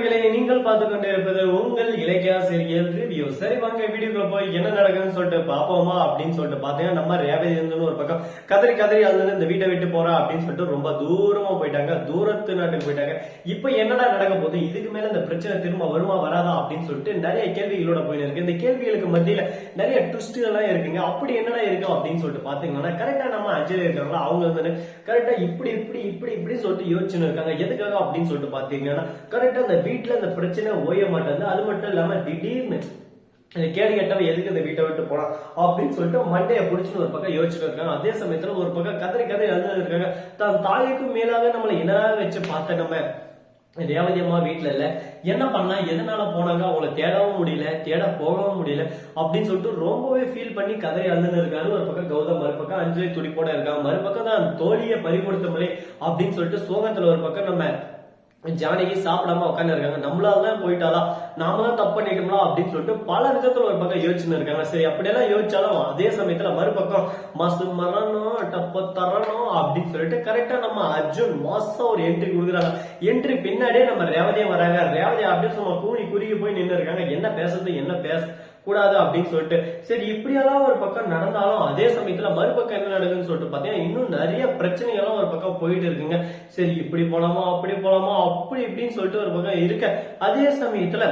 நண்பர்களே நீங்கள் பார்த்து கொண்டிருப்பது உங்கள் இலக்கிய சீரியல் ரிவ்யூ. சரி வாங்க வீடியோக்குள்ள போய் என்ன நடக்குதுன்னு சொல்லிட்டு பாப்போமா அப்படின்னு சொல்லிட்டு பாத்தீங்கன்னா நம்ம ரேவதி இருந்துன்னு ஒரு பக்கம் கதறி கதறி அழுது இந்த வீட்டை விட்டு போறா அப்படின்னு சொல்லிட்டு ரொம்ப தூரமா போயிட்டாங்க. தூரத்து நாட்டுக்கு போயிட்டாங்க. இப்ப என்னடா நடக்க போகுது? இதுக்கு மேல இந்த பிரச்சனை திரும்ப வருமா வராதா அப்படின்னு சொல்லிட்டு நிறைய கேள்விகளோட போயின்னு இருக்கு இந்த கேள்விகளுக்கு மத்தியில நிறைய ட்விஸ்ட் எல்லாம் இருக்குங்க. அப்படி என்னடா இருக்கும் அப்படின்னு சொல்லிட்டு பாத்தீங்கன்னா கரெக்டா நம்ம அஞ்சலி இருக்காங்களா? அவங்க வந்து கரெக்டா இப்படி இப்படி இப்படி இப்படி சொல்லிட்டு யோசிச்சுன்னு இருக்காங்க. எதுக்காக அப்படின்னு சொல்லிட்டு பாத்தீங்கன்னா கரெக்டா அந்த வீட்டுல அந்த பிரச்சனை ஓய மாட்டேங்குது. அது மட்டும் இல்லாம திடீர்னு இந்த கேடு கெட்டவன் எதுக்கு இந்த வீட்டை விட்டு போலாம் அப்படின்னு சொல்லிட்டு மண்டையை பிடிச்சின்னு ஒரு பக்கம் யோசிச்சுட்டு இருக்காங்க. அதே சமயத்துல ஒரு பக்கம் கதறி கதறி அழுது இருக்காங்க. தன் தாய்க்கும் மேலாக நம்மளை என்னடா வச்சு பார்த்த நம்ம ரேவதி அம்மா வீட்டுல இல்ல. என்ன பண்ணா? எதனால போனாங்க? அவங்கள தேடவும் முடியல. தேட போகவும் முடியல. அப்படின்னு சொல்லிட்டு ரொம்பவே ஃபீல் பண்ணி கதை அழுதுன்னு இருக்காரு. ஒரு பக்கம் கௌதம் மறுபக்கம் அஞ்சலி துடிப்போட இருக்காங்க மறுபக்கம் தான் தோழியை பறிகொடுத்தோம்லே அப்படின்னு சொல்லிட்டு சோகத்துல ஒரு பக்கம் நம்ம ஜானகி சாப்பிடாம உட்காந்து இருக்காங்க. நம்மளால தான் போயிட்டாலா நாம தான் தப்பு பண்ணிட்டோம்ல அப்படின்னு சொல்லிட்டு பல விதத்துல ஒரு பக்கம் யோசிச்சுன்னு இருக்காங்க. சரி அப்படியெல்லாம் யோசிச்சாலும் அதே சமயத்துல மறுபக்கம் மசு மரணம் டப்ப தரணும் அப்படின்னு சொல்லிட்டு கரெக்டா நம்ம அர்ஜுன் மாசம் ஒரு என்ட்ரி கொடுக்குறாங்க. என்ட்ரி பின்னாடியே நம்ம ரேவதியும் வராங்க. ரேவதி அப்படின்னு சொல்லுவோம் கூணி குறுகி போய் நின்று இருக்காங்க. என்ன பேசுறது என்ன பேச கூடாது அப்படின்னு சொல்லிட்டு சரி இப்படியெல்லாம் ஒரு பக்கம் நடந்தாலும் அதே சமயத்துல மறுபக்கம் என்ன நடக்குதுன்னு சொல்லிட்டு பாத்தீங்கன்னா இன்னும் நிறைய பிரச்சனைகள்லாம் ஒரு பக்கம் போயிட்டு இருக்குங்க. சரி இப்படி போலாமா அப்படி போலாமா அப்படி இப்படின்னு சொல்லிட்டு ஒரு பக்கம் இருக்க. அதே சமயத்துல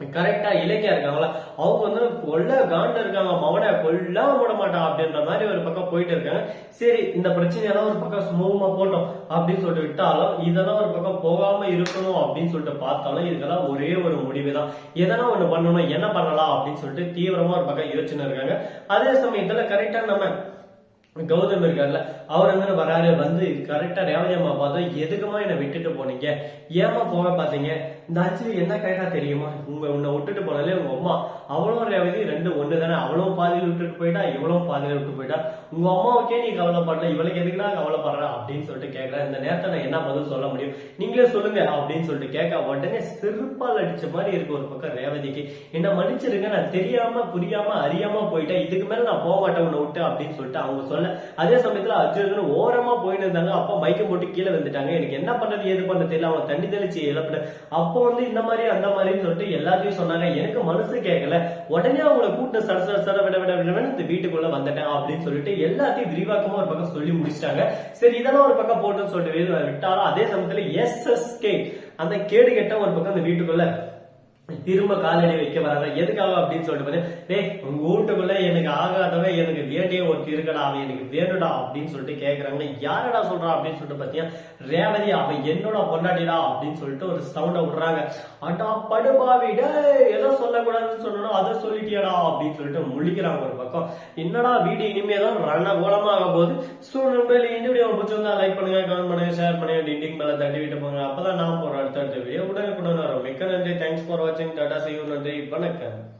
கரெக்டா இலக்கியா இருக்காங்களா? அவங்க வந்து கொல்ல காண்ட இருக்காங்க மவனை கொல்லாம விட மாட்டான் அப்படின்ற மாதிரி ஒரு பக்கம் போயிட்டு இருக்காங்க. சரி இந்த பிரச்சனையெல்லாம் ஒரு பக்கம் சுமூகமா போட்டோம் அப்படின்னு சொல்லிட்டு விட்டாலும் இதெல்லாம் ஒரு பக்கம் போகாம இருக்கணும் அப்படின்னு சொல்லிட்டு பார்த்தாலும் இதுக்கெல்லாம் ஒரே ஒரு முடிவு தான் எதனா ஒண்ணு பண்ணணும் என்ன பண்ணலாம் அப்படின்னு சொல்லிட்டு தீவிரமா ஒரு பக்கம் யோசனை இருக்காங்க. அதே சமயத்துல கரெக்டா நம்ம கௌதம் இருக்கார்ல அவர் அங்கே வராரு வந்து கரெக்டா ரேவதி அம்மா பார்த்தோம். எதுக்குமா என்னை விட்டுட்டு போனீங்க? ஏமா போக பாத்தீங்க இந்த ஆக்சுவலி என்ன கரெக்டாக தெரியுமா? உங்க உன்னை விட்டுட்டு போனாலே உங்க அம்மா அவளும் ரேவதி ரெண்டு ஒண்ணு தானே அவளும் பாதியில் விட்டுட்டு போயிட்டா இவளும் பாதியில் விட்டு போயிட்டா. உங்க அம்மாவுக்கே நீ கவலைப்படல இவளுக்கு எதுக்குடா கவலைப்படுற அப்படின்னு சொல்லிட்டு கேட்குறேன் இந்த நேரத்தை நான் என்ன பதில் சொல்ல முடியும்? நீங்களே சொல்லுங்க அப்படின்னு சொல்லிட்டு கேட்க உடனே செருப்பால் அடிச்ச மாதிரி இருக்கு ஒரு பக்கம் ரேவதிக்கு. என்ன மன்னிச்சிருங்க நான் தெரியாம புரியாம அறியாம போயிட்டேன். இதுக்கு மேல நான் போக மாட்டேன் உன்னை விட்டு அப்படின்னு சொல்லிட்டு அவங்க சொல்ல அதே சமயத்துல அர்ஜுனன் ஓரமா போயிட்டு இருந்தாங்க. அப்ப மயக்கம் போட்டு கீழே வந்துட்டாங்க எனக்கு என்ன பண்றது ஏது பண்ண தெரியல. அவன் தண்ணி தெளிச்சு இழப்பின அப்போ வந்து இந்த மாதிரி அந்த மாதிரின்னு சொல்லிட்டு எல்லாத்தையும் சொன்னாங்க. எனக்கு மனசு கேட்கல உடனே அவங்கள கூட்டு சட சட சட விட விட விட இந்த வீட்டுக்குள்ள வந்துட்டேன் அப்படின்னு சொல்லிட்டு எல்லாத்தையும் விரிவாக்கமா ஒரு பக்கம் சொல்லி முடிச்சிட்டாங்க. சரி இதெல்லாம் ஒரு பக்கம் போட்டுன்னு சொல்லிட்டு விட்டாலும் அதே சமயத்துல கே அந்த கேடு கெட்ட ஒரு பக்கம் அந்த வீட்டுக்குள்ள திரும்ப காலடி வைக்க வராங்க எதுக்காக அப்படின்னு சொல்லிட்டு பாத்தீங்க, டேய் உங்க வீட்டுக்குள்ள எனக்கு ஆகாதவன் எனக்கு வேண்டிய ஒருத்தி இருக்கடா அவன் எனக்கு வேணுடா அப்படின்னு சொல்லிட்டு கேட்கறாங்க யாரடா சொல்றா அப்படின்னு சொல்லிட்டு பாத்தீங்கன்னா ரேவதி அவன் என்னோட பொண்டாட்டிடா அப்படின்னு சொல்லிட்டு ஒரு சவுண்ட விடுறாங்க. அடா படுபாவிட டேய் எதை சொல்லக்கூடாதுன்னு சொன்னோம் அதை சொல்லிட்டியடா அப்படின்னு சொல்லிட்டு முழிக்கிறாங்க ஒரு பக்கம். என்னடா வீடு இனிமே தான் ரண கோலமாக போது ஸோ நம்ம இந்த வீடியோ பிடிச்சிருந்தா லைக் பண்ணுங்க கமெண்ட் பண்ணுங்க ஷேர் பண்ணுங்க டிண்டிங் மேல தட்டி விட்டு போங்க. அப்பதான் நான் போற அடுத்த அடுத்த வீடியோ உடனே கூட Thanks for watching. Tata. See you. Nandri. Vanakkam.